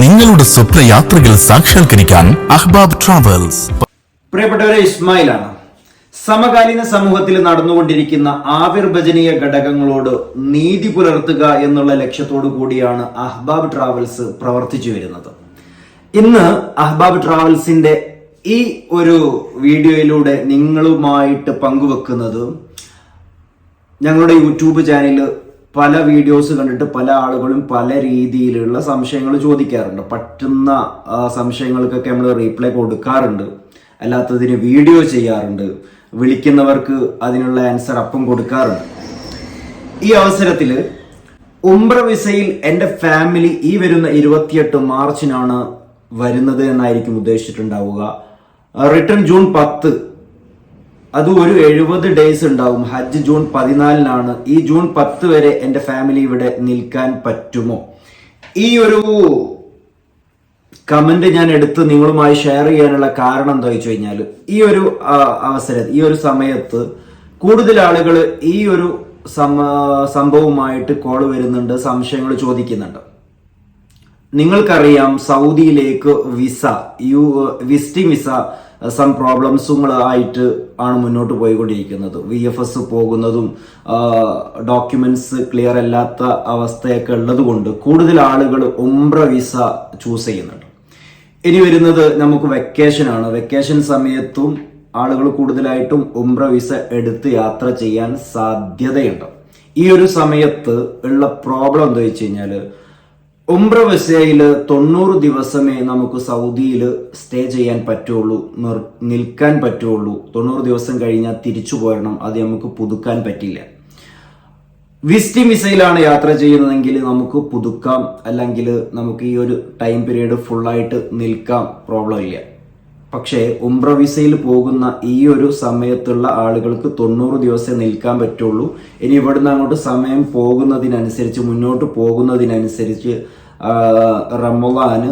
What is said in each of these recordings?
നിങ്ങളുടെ സ്വപ്ന യാത്രകൾ സാക്ഷാത്കരിക്കാൻ അഹ്ബാബ് ട്രാവൽസ്. പ്രിയപ്പെട്ടവരെ ഇസ്മായിലാണ്. സമകാലീന സമൂഹത്തിൽ നടന്നുകൊണ്ടിരിക്കുന്ന ആവിർഭജനീയ ഘടകങ്ങളോട് നീതി പുലർത്തുക എന്നുള്ള ലക്ഷ്യത്തോടു കൂടിയാണ് അഹ്ബാബ് ട്രാവൽസ് പ്രവർത്തിച്ചു വരുന്നത്. ഇന്ന് അഹ്ബാബ് ട്രാവൽസിന്റെ ഈ ഒരു വീഡിയോയിലൂടെ നിങ്ങളുമായിട്ട് പങ്കുവെക്കുന്നത് ഞങ്ങളുടെ യൂട്യൂബ് ചാനലിൽ പല വീഡിയോസ് കണ്ടിട്ട് പല ആളുകളും പല രീതിയിലുള്ള സംശയങ്ങൾ ചോദിക്കാറുണ്ട്. പറ്റുന്ന സംശയങ്ങൾക്കൊക്കെ നമ്മൾ റീപ്ലൈ കൊടുക്കാറുണ്ട്. അല്ലാത്തതിന് വീഡിയോ ചെയ്യാറുണ്ട്. വിളിക്കുന്നവർക്ക് അതിനുള്ള ആൻസർ അപ്പം കൊടുക്കാറുണ്ട്. ഈ അവസരത്തിൽ ഉംറ വിസയിൽ എന്റെ ഫാമിലി ഈ വരുന്ന ഇരുപത്തിയെട്ട് മാർച്ചിനാണ് വരുന്നത് എന്നായിരിക്കും ഉദ്ദേശിച്ചിട്ടുണ്ടാവുക. റിട്ടേൺ ജൂൺ പത്ത് അത് ഒരു എഴുപത് ഡേയ്സ് ഉണ്ടാവും. ഹജ്ജ് ജൂൺ പതിനാലിനാണ്. ഈ ജൂൺ പത്ത് വരെ എന്റെ ഫാമിലി ഇവിടെ നിൽക്കാൻ പറ്റുമോ? ഈ ഒരു കമന്റ് ഞാൻ എടുത്ത് നിങ്ങളുമായി ഷെയർ ചെയ്യാനുള്ള കാരണം എന്താ വെച്ച് കഴിഞ്ഞാൽ ഈ ഒരു അവസരം ഈ ഒരു സമയത്ത് കൂടുതൽ ആളുകൾ ഈ ഒരു സംഭവമായിട്ട് കോൾ വരുന്നുണ്ട് സംശയങ്ങൾ ചോദിക്കുന്നുണ്ട്. നിങ്ങൾക്കറിയാം സൗദിയിലേക്ക് visa you visiting visa some പ്രോബ്ലംസുകളായിട്ട് ആണ് മുന്നോട്ട് പോയിക്കൊണ്ടിരിക്കുന്നത്. വി എഫ് എസ് പോകുന്നതും ഡോക്യുമെന്റ്സ് ക്ലിയർ അല്ലാത്ത അവസ്ഥയൊക്കെ ഉള്ളതുകൊണ്ട് കൂടുതൽ ആളുകൾ ഉംബ്ര വിസ ചൂസ് ചെയ്യുന്നുണ്ട്. ഇനി വരുന്നത് നമുക്ക് വെക്കേഷൻ ആണ്. വെക്കേഷൻ സമയത്തും ആളുകൾ കൂടുതലായിട്ടും ഉംബ്ര വിസ എടുത്ത് യാത്ര ചെയ്യാൻ സാധ്യതയുണ്ട്. ഈ ഒരു സമയത്ത് ഉള്ള പ്രോബ്ലം എന്താ വെച്ച് കഴിഞ്ഞാൽ ഉംറ വിസയിൽ തൊണ്ണൂറ് ദിവസമേ നമുക്ക് സൗദിയിൽ സ്റ്റേ ചെയ്യാൻ പറ്റുള്ളൂ നിർ- നിൽക്കാൻ പറ്റുള്ളൂ. തൊണ്ണൂറ് ദിവസം കഴിഞ്ഞാൽ തിരിച്ചു പോരണം. അത് നമുക്ക് പുതുക്കാൻ പറ്റില്ല. വിസിറ്റിംഗ് വിസയിലാണ് യാത്ര ചെയ്യുന്നതെങ്കിൽ നമുക്ക് പുതുക്കാം. അല്ലെങ്കിൽ നമുക്ക് ഈ ഒരു ടൈം പീരീഡ് ഫുള്ളായിട്ട് നിൽക്കാം. പ്രോബ്ലം ഇല്ല. പക്ഷേ ഉംറ വിസയിൽ പോകുന്ന ഈ ഒരു സമയത്തുള്ള ആളുകൾക്ക് തൊണ്ണൂറ് ദിവസം നിൽക്കാൻ പറ്റുള്ളൂ. ഇനി ഇവിടുന്ന് അങ്ങോട്ട് സമയം പോകുന്നതിനനുസരിച്ച് മുന്നോട്ട് പോകുന്നതിനനുസരിച്ച് റമദാന്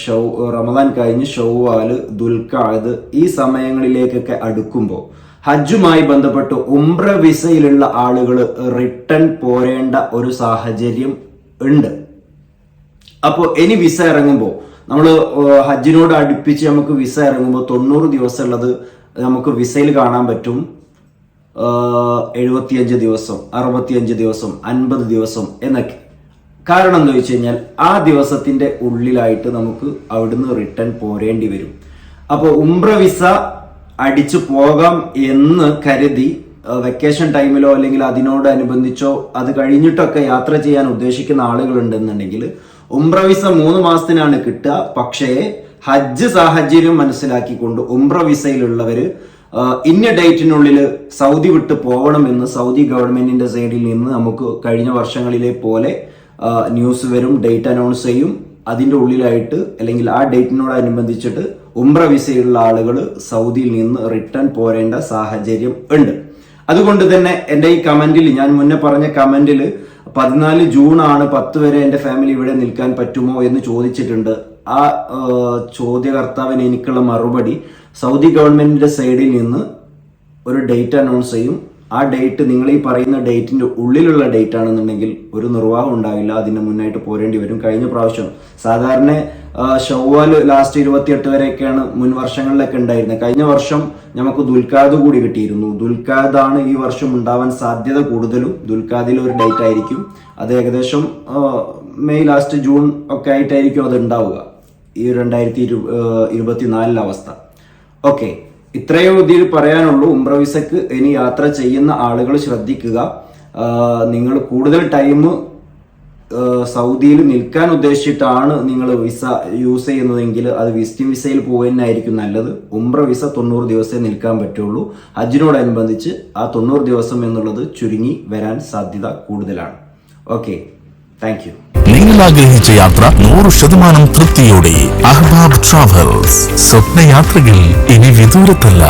ഷൗ റമദാൻ കഴിഞ്ഞ് ഷൗവാൽ ദുൽഖാദ് ഈ സമയങ്ങളിലേക്കൊക്കെ അടുക്കുമ്പോൾ ഹജ്ജുമായി ബന്ധപ്പെട്ട് ഉംറ വിസയിലുള്ള ആളുകൾ റിട്ടേൺ പോരേണ്ട ഒരു സാഹചര്യം ഉണ്ട്. അപ്പോൾ ഇനി വിസ ഇറങ്ങുമ്പോൾ നമ്മൾ ഹജ്ജിനോട് അടുപ്പിച്ച് നമുക്ക് വിസ ഇറങ്ങുമ്പോൾ തൊണ്ണൂറ് ദിവസം ഉള്ളത് നമുക്ക് വിസയിൽ കാണാൻ പറ്റും. എഴുപത്തിയഞ്ച് ദിവസം അറുപത്തിയഞ്ച് ദിവസം അൻപത് ദിവസം എന്നൊക്കെ. കാരണം എന്താ വെച്ച് കഴിഞ്ഞാൽ ആ ദിവസത്തിന്റെ ഉള്ളിലായിട്ട് നമുക്ക് അവിടുന്ന് റിട്ടേൺ പോരേണ്ടി വരും. അപ്പോൾ ഉംറ വിസ അടിച്ചു പോകാം എന്ന് കരുതി വെക്കേഷൻ ടൈമിലോ അല്ലെങ്കിൽ അതിനോടനുബന്ധിച്ചോ അത് കഴിഞ്ഞിട്ടൊക്കെ യാത്ര ചെയ്യാൻ ഉദ്ദേശിക്കുന്ന ആളുകൾ ഉണ്ടെന്നുണ്ടെങ്കിൽ ഉംറ വിസ മൂന്ന് മാസത്തിനാണ് കിട്ടുക. പക്ഷേ ഹജ്ജ് സാഹചര്യം മനസ്സിലാക്കിക്കൊണ്ട് ഉംറ വിസയിലുള്ളവർ ഇന്ന ഡേറ്റിനുള്ളിൽ സൗദി വിട്ട് പോകണമെന്ന് സൗദി ഗവൺമെന്റിന്റെ സൈഡിൽ നിന്ന് നമുക്ക് കഴിഞ്ഞ വർഷങ്ങളിലെ പോലെ ന്യൂസ് വരും ഡേറ്റ് അനൗൺസ് ചെയ്യും. അതിന്റെ ഉള്ളിലായിട്ട് അല്ലെങ്കിൽ ആ ഡേറ്റിനോടനുബന്ധിച്ചിട്ട് ഉംറ വിസയുള്ള ആളുകൾ സൗദിയിൽ നിന്ന് റിട്ടേൺ പോരേണ്ട സാഹചര്യം ഉണ്ട്. അതുകൊണ്ട് തന്നെ എന്റെ ഈ കമന്റിൽ ഞാൻ മുന്നേ പറഞ്ഞ കമന്റിൽ പതിനാല് ജൂൺ ആണ് പത്ത് വരെ എന്റെ ഫാമിലി ഇവിടെ നിൽക്കാൻ പറ്റുമോ എന്ന് ചോദിച്ചിട്ടുണ്ട്. ആ ചോദ്യകർത്താവിന് എനിക്കുള്ള മറുപടി സൗദി ഗവൺമെന്റിന്റെ സൈഡിൽ നിന്ന് ഒരു ഡേറ്റ് അനൗൺസ് ചെയ്യും. ആ ഡേറ്റ് നിങ്ങൾ ഈ പറയുന്ന ഡേറ്റിന്റെ ഉള്ളിലുള്ള ഡേറ്റ് ആണെന്നുണ്ടെങ്കിൽ ഒരു നിർവാഹം ഉണ്ടാവില്ല. അതിന് മുന്നായിട്ട് പോരേണ്ടി വരും. കഴിഞ്ഞ പ്രാവശ്യം സാധാരണ ഷവ്വാൽ ലാസ്റ്റ് ഇരുപത്തിയെട്ട് വരെയൊക്കെയാണ് മുൻ വർഷങ്ങളിലൊക്കെ ഉണ്ടായിരുന്നത്. കഴിഞ്ഞ വർഷം നമുക്ക് ദുൽഖാദ് കൂടി കിട്ടിയിരുന്നു. ദുൽഖാദാണ് ഈ വർഷം ഉണ്ടാവാൻ സാധ്യത കൂടുതലും. ദുൽഖാദിൽ ഒരു ഡേറ്റ് ആയിരിക്കും. അത് ഏകദേശം മെയ് ലാസ്റ്റ് ജൂൺ ഒക്കെ ആയിട്ടായിരിക്കും അത് ഉണ്ടാവുക. ഈ രണ്ടായിരത്തി ഇരു ഇരുപത്തിനാലിലെ അവസ്ഥ. ഓക്കെ ഇത്രയോ ഇതിൽ പറയാനുള്ളൂ. ഉംറ വിസക്ക് ഇനി യാത്ര ചെയ്യുന്ന ആളുകൾ ശ്രദ്ധിക്കുക. നിങ്ങൾ കൂടുതൽ ടൈം സൗദിയിൽ നിൽക്കാൻ ഉദ്ദേശിച്ചിട്ടാണ് നിങ്ങൾ വിസ യൂസ് ചെയ്യുന്നതെങ്കിൽ അത് വിസിറ്റിംഗ് വിസയിൽ പോകുന്നതായിരിക്കും നല്ലത്. ഉംറ വിസ തൊണ്ണൂറ് ദിവസമേ നിൽക്കാൻ പറ്റുള്ളൂ. ഹജ്ജിനോടനുബന്ധിച്ച് ആ തൊണ്ണൂറ് ദിവസം എന്നുള്ളത് ചുരുങ്ങി വരാൻ സാധ്യത കൂടുതലാണ്. ഓക്കെ. താങ്ക് നിങ്ങൾ ആഗ്രഹിച്ച യാത്ര നൂറ് ശതമാനം തൃപ്തിയോടെ. അഹ്ബാബ് ട്രാവൽസ്. സ്വപ്നയാത്രകൾ ഇനി വിദൂരത്തല്ല.